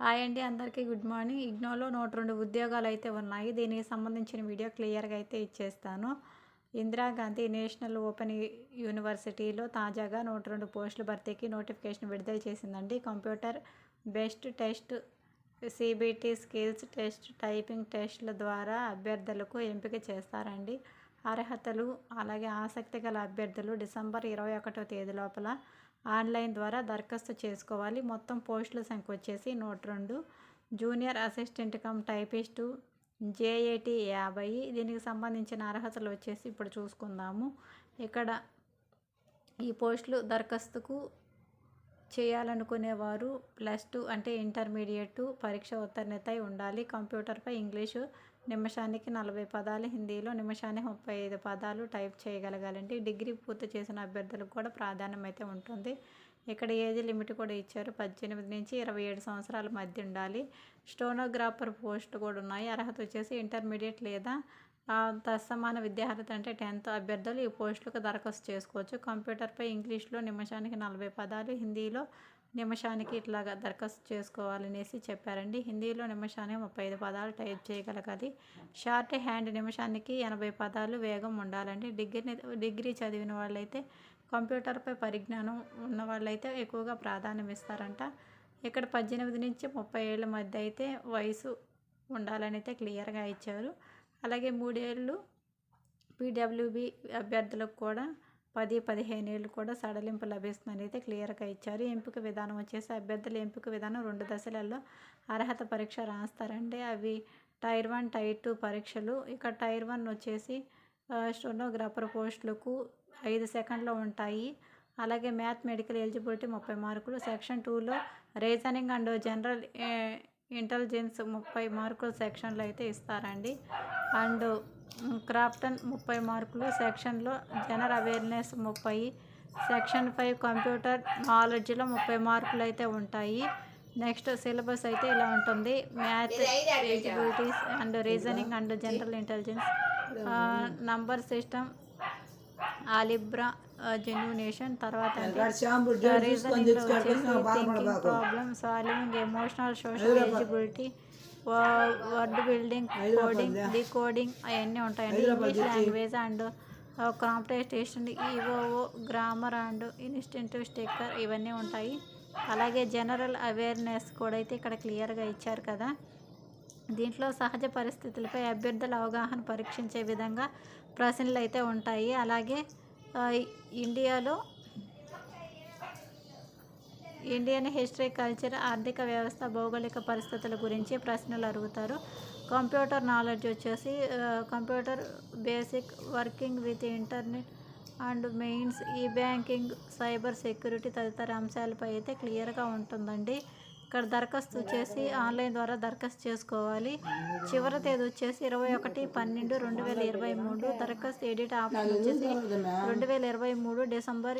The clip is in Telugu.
హాయ్ అండి అందరికీ గుడ్ మార్నింగ్. ఇగ్నోలో నూట రెండు ఉద్యోగాలు అయితే ఉన్నాయి. దీనికి సంబంధించిన వీడియో క్లియర్గా అయితే ఇచ్చేస్తాను. ఇందిరాగాంధీ నేషనల్ ఓపెన్ యూనివర్సిటీలో తాజాగా నూట రెండు పోస్టుల భర్తీకి నోటిఫికేషన్ విడుదల చేసిందండి. Computer based test CBT skills test typing టెస్ట్ల ద్వారా అభ్యర్థులకు ఎంపిక చేస్తారండి. అర్హతలు అలాగే ఆసక్తి గల అభ్యర్థులు డిసెంబర్ ఇరవై ఒకటో తేదీ లోపల ఆన్లైన్ ద్వారా దరఖాస్తు చేసుకోవాలి. మొత్తం పోస్టుల సంఖ్య వచ్చేసి నూట రెండు. Junior assistant cum typist JAT యాభై. దీనికి సంబంధించిన అర్హతలు వచ్చేసి ఇప్పుడు చూసుకుందాము. ఇక్కడ ఈ పోస్టులు దరఖాస్తుకు చేయాలనుకునేవారు ప్లస్ టూ అంటే ఇంటర్మీడియట్ పరీక్ష ఉత్తీర్ణత ఉండాలి. కంప్యూటర్పై ఇంగ్లీషు నిమిషానికి నలభై పదాలు హిందీలో నిమిషానికి ముప్పై ఐదు పదాలు టైప్ చేయగలగాలండి డిగ్రీ పూర్తి చేసిన అభ్యర్థులకు కూడా ప్రాధాన్యం అయితే ఉంటుంది. ఇక్కడ ఏజ్ లిమిట్ కూడా ఇచ్చారు. పద్దెనిమిది నుంచి ఇరవై ఏడు సంవత్సరాల మధ్య ఉండాలి. స్టోనోగ్రాఫర్ పోస్ట్ కూడా ఉన్నాయి. అర్హత వచ్చేసి ఇంటర్మీడియట్ లేదా తత్సమాన విద్యార్హత అంటే టెన్త్ అభ్యర్థులు ఈ పోస్టులకు దరఖాస్తు చేసుకోవచ్చు. కంప్యూటర్పై ఇంగ్లీష్లో నిమిషానికి నలభై పదాలు హిందీలో నిమిషానికి ఇట్లాగా దరఖాస్తు చేసుకోవాలనేసి చెప్పారండి. హిందీలో నిమిషానికి ముప్పై ఐదు పదాలు టైప్ చేయగలగాలి. షార్ట్ హ్యాండ్ నిమిషానికి ఎనభై పదాలు వేగం ఉండాలండి. డిగ్రీ డిగ్రీ చదివిన వాళ్ళైతే కంప్యూటర్పై పరిజ్ఞానం ఉన్న వాళ్ళైతే ఎక్కువగా ప్రాధాన్యం ఇస్తారంట. ఇక్కడ పద్దెనిమిది నుంచి ముప్పై ఏళ్ళ మధ్య అయితే వయసు ఉండాలని అయితే క్లియర్గా ఇచ్చారు. అలాగే మూడేళ్ళు పీడబ్ల్యూబీ అభ్యర్థులకు కూడా పది పదిహేను ఏళ్ళు కూడా సడలింపు లభిస్తుందని అయితే క్లియర్గా ఇచ్చారు. ఎంపిక విధానం వచ్చేసి అభ్యర్థుల ఎంపిక విధానం రెండు దశలలో అర్హత పరీక్ష రాస్తారండి. అవి టైర్ వన్ టైర్ టూ పరీక్షలు. ఇక టైర్ వన్ వచ్చేసి స్టోనోగ్రాఫర్ పోస్టులకు ఐదు సెకండ్లో ఉంటాయి. అలాగే మ్యాథ్ మెడికల్ ఎలిజిబిలిటీ ముప్పై మార్కులు. సెక్షన్ టూలో రీజనింగ్ అండ్ జనరల్ ఇంటెలిజెన్స్ ముప్పై మార్కులు సెక్షన్లో అయితే ఇస్తారండి. అండ్ క్రాఫ్టన్ ముప్పై మార్కులు సెక్షన్లో జనరల్ అవేర్నెస్ ముప్పై సెక్షన్ ఫైవ్ కంప్యూటర్ నాలెడ్జ్లో ముప్పై మార్కులు అయితే ఉంటాయి. నెక్స్ట్ సిలబస్ అయితే ఇలా ఉంటుంది. Math eligibilities and reasoning and general intelligence. Number system algebra generation తర్వాత reasoning problem solving emotional social eligibility word building coding decoding అవన్నీ ఉంటాయండి ఇంగ్లీష్ లాంగ్వేజ్ అండ్ కాంపిటేషన్ ఈవోఓ గ్రామర్ అండ్ ఇన్స్టింటివ్ స్టిక్కర్ ఇవన్నీ ఉంటాయి. అలాగే జనరల్ అవేర్నెస్ కూడా అయితే ఇక్కడ క్లియర్గా ఇచ్చారు కదా. దీంట్లో సహజ పరిస్థితులపై అభ్యర్థుల అవగాహన పరీక్షించే విధంగా ప్రశ్నలు అయితే ఉంటాయి. అలాగే ఇండియాలో ఇండియన్ హిస్టరీ కల్చర్ ఆర్థిక వ్యవస్థ భౌగోళిక పరిస్థితుల గురించి ప్రశ్నలు అడుగుతారు. కంప్యూటర్ నాలెడ్జ్ వచ్చేసి computer basic working with internet and mains ఈ బ్యాంకింగ్ సైబర్ సెక్యూరిటీ తదితర అంశాలపై అయితే క్లియర్గా ఉంటుందండి. ఇక్కడ దరఖాస్తు వచ్చేసి ఆన్లైన్ ద్వారా దరఖాస్తు చేసుకోవాలి. చివరి తేదీ వచ్చేసి ఇరవై ఒకటి పన్నెండు రెండు వేల ఇరవై మూడు. దరఖాస్తు ఎడిట్ ఆప్షన్ వచ్చేసి రెండు వేల ఇరవై మూడు డిసెంబర్